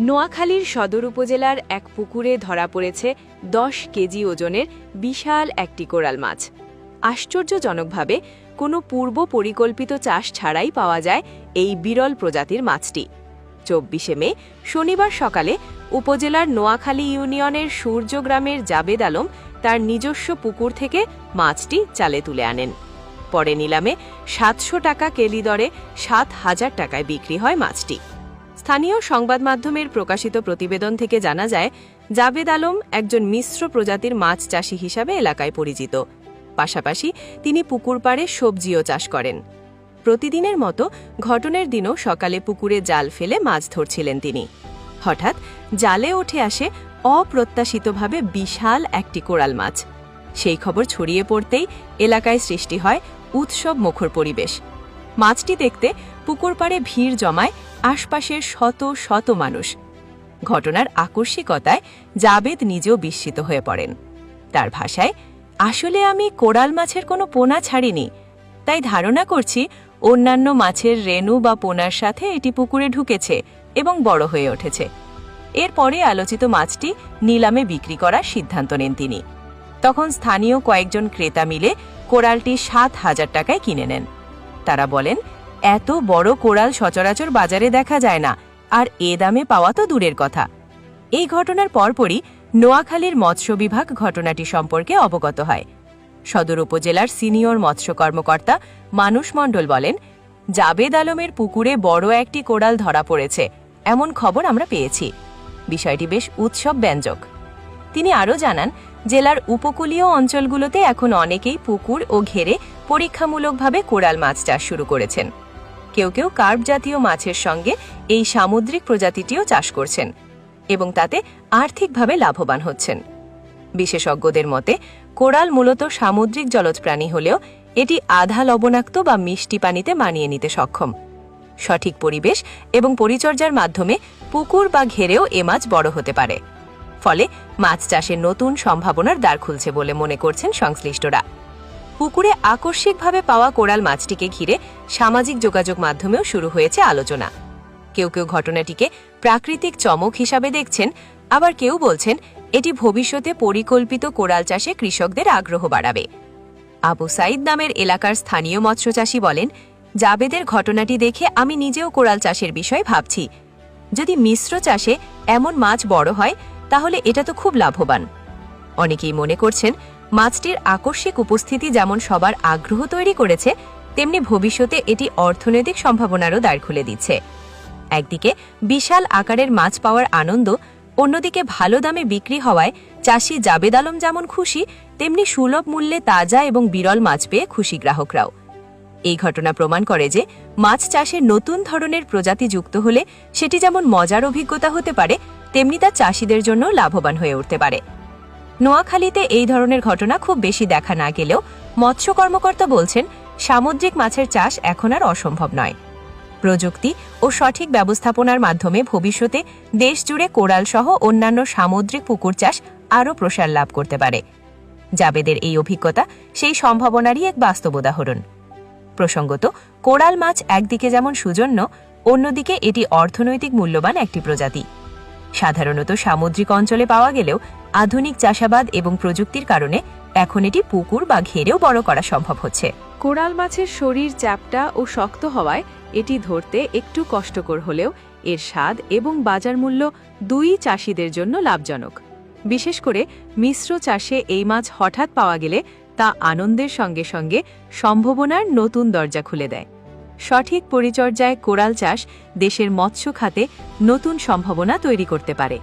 নোয়াখালীর সদর উপজেলার এক পুকুরে ধরা পড়েছে দশ কেজি ওজনের বিশাল একটি কোরাল মাছ। আশ্চর্যজনকভাবে, কোনো পূর্ব পরিকল্পিত চাষ ছাড়াই পাওয়া যায় এই বিরল প্রজাতির মাছটি। চব্বিশে মে, শনিবার সকালে উপজেলার নোয়াখালী ইউনিয়নের সূর্য গ্রামের জাবেদ আলম তার নিজস্ব পুকুর থেকে মাছটি চালে তুলে আনেন। পরে নিলামে সাতশো টাকা কেলি দরে সাত হাজার টাকায় বিক্রি হয় মাছটি। স্থানীয় সংবাদ মাধ্যমের প্রকাশিত প্রতিবেদন থেকে জানা যায় জাবেদ আলম একজন মিশ্র প্রজাতির মাছ চাষি হিসাবে এলাকায় পরিচিত। পাশাপাশি তিনি পুকুর পাড়ে সবজিও চাষ করেন। প্রতিদিনের মতো ঘটনের দিনও সকালে পুকুরে জাল ফেলে মাছ ধরছিলেন তিনি। হঠাৎ জালে উঠে আসে অপ্রত্যাশিতভাবে বিশাল একটি কোরাল মাছ। সেই খবর ছড়িয়ে পড়তেই এলাকায় সৃষ্টি হয় উৎসব মুখর পরিবেশ। মাছটি দেখতে পুকুর পাড়ে ভিড় জমায় আশপাশের শত শত মানুষ। ঘটনার আকস্মিকতায় জাবেদ নিজেও বিস্মিত হয়ে পড়েন। তার ভাষায়, আসলে আমি কোরাল মাছের কোনো পোনা ছাড়িনি। তাই ধারণা করছি অন্যান্য মাছের রেণু বা পোনার সাথে এটি পুকুরে ঢুকেছে এবং বড় হয়ে উঠেছে। এরপরে আলোচিত মাছটি নিলামে বিক্রি করার সিদ্ধান্ত নেন তিনি। তখন স্থানীয় কয়েকজন ক্রেতা মিলে কোরালটি সাত হাজার টাকায় কিনে নেন। তারা বলেন এত বড় কোরাল সচরাচর বাজারে দেখা যায় না, আর এ দামে পাওয়া তো দূরের কথা। এই ঘটনার পরপরই নোয়াখালীর মৎস্য বিভাগ ঘটনাটি সম্পর্কে অবগত হয়। সদর উপজেলার সিনিয়র মৎস্য কর্মকর্তা মানুষ মণ্ডল বলেন, জাবেদ আলমের পুকুরে বড় একটি কোরাল ধরা পড়েছে, এমন খবর আমরা পেয়েছি। বিষয়টি বেশ উৎসব ব্যঞ্জক তিনি আরও জানান, জেলার উপকূলীয় অঞ্চলগুলোতে এখন অনেকেই পুকুর ও ঘেরে পরীক্ষামূলকভাবে কোরাল মাছ চাষ শুরু করেছেন। কেউ কেউ কার্প জাতীয় মাছের সঙ্গে এই সামুদ্রিক প্রজাতিটিও চাষ করছেন এবং তাতে আর্থিকভাবে লাভবান হচ্ছেন। বিশেষজ্ঞদের মতে, কোরাল মূলত সামুদ্রিক জলজ প্রাণী হলেও এটি আধা লবণাক্ত বা মিষ্টি পানিতে মানিয়ে নিতে সক্ষম। সঠিক পরিবেশ এবং পরিচর্যার মাধ্যমে পুকুর বা ঘেরেও এ মাছ বড় হতে পারে। ফলে মাছ চাষের নতুন সম্ভাবনার দ্বার খুলছে বলে মনে করছেন সংশ্লিষ্টরা। পুকুরে আকস্মিকভাবে পাওয়া কোরাল মাছটিকে ঘিরে সামাজিক যোগাযোগ মাধ্যমেও শুরু হয়েছে আলোচনা। কেউ কেউ ঘটনাটিকে প্রাকৃতিক চমক হিসাবে দেখছেন, আবার কেউ বলছেন, এটি ভবিষ্যতে পরিকল্পিত কোরাল চাষে কৃষকদের আগ্রহ বাড়াবে। আবু সাইদ নামের এলাকার স্থানীয় মৎস্যচাষী বলেন, জাবেদের ঘটনাটি দেখে আমি নিজেও কোরাল চাষের বিষয়ে ভাবছি। যদি মিশ্র চাষে এমন মাছ বড় হয়, তাহলে এটা তো খুব লাভবান। অনেকেই মনে করছেন মাছটির আকস্মিক উপস্থিতি যেমন সবার আগ্রহ তৈরি করেছে, তেমনি ভবিষ্যতে এটি অর্থনৈতিক সম্ভাবনারও দ্বার খুলে দিচ্ছে। একদিকে, বিশাল আকারের মাছ পাওয়ার আনন্দ, অন্যদিকে ভালো দামে বিক্রি হওয়ায় চাষি জাবেদ আলম যেমন খুশি, তেমনি সুলভ মূল্যে তাজা এবং বিরল মাছ পেয়ে খুশি গ্রাহকরাও। এই ঘটনা প্রমাণ করে যে মাছ চাষে নতুন ধরনের প্রজাতি যুক্ত হলে সেটি যেমন মজার অভিজ্ঞতা হতে পারে, তেমনি তা চাষিদের জন্য লাভবান হয়ে উঠতে পারে। নোয়াখালীতে এই ধরনের ঘটনা খুব বেশি দেখা না গেলেও মৎস্য কর্মকর্তা বলছেন, সামুদ্রিক মাছের চাষ এখন আর অসম্ভব নয়। প্রযুক্তি ও সঠিক ব্যবস্থাপনার মাধ্যমে ভবিষ্যতে দেশজুড়ে কোরাল সহ অন্যান্য সামুদ্রিক পুকুর চাষ আরও প্রসার লাভ করতে পারে। জাবেদের এই অভিজ্ঞতা সেই সম্ভাবনারই এক বাস্তব উদাহরণ। প্রসঙ্গত, কোরাল মাছ একদিকে যেমন সুজন্য, অন্যদিকে এটি অর্থনৈতিক মূল্যবান একটি প্রজাতি। সাধারণত সামুদ্রিক অঞ্চলে পাওয়া গেলেও আধুনিক চাষাবাদ এবং প্রযুক্তির কারণে এখন এটি পুকুর বা ঘেরেও বড় করা সম্ভব হচ্ছে। কোরাল মাছের শরীর চ্যাপটা ও শক্ত হওয়ায় এটি ধরতে একটু কষ্টকর হলেও এর স্বাদ এবং বাজার মূল্য দুই চাষিদের জন্য লাভজনক। বিশেষ করে মিশ্র চাষে এই মাছ হঠাৎ পাওয়া গেলে তা আনন্দের সঙ্গে সঙ্গে সম্ভাবনার নতুন দরজা খুলে দেয়। সঠিক পরিচর্যায় কোরাল চাষ দেশের মৎস্য খাতে নতুন সম্ভাবনা তৈরি করতে পারে।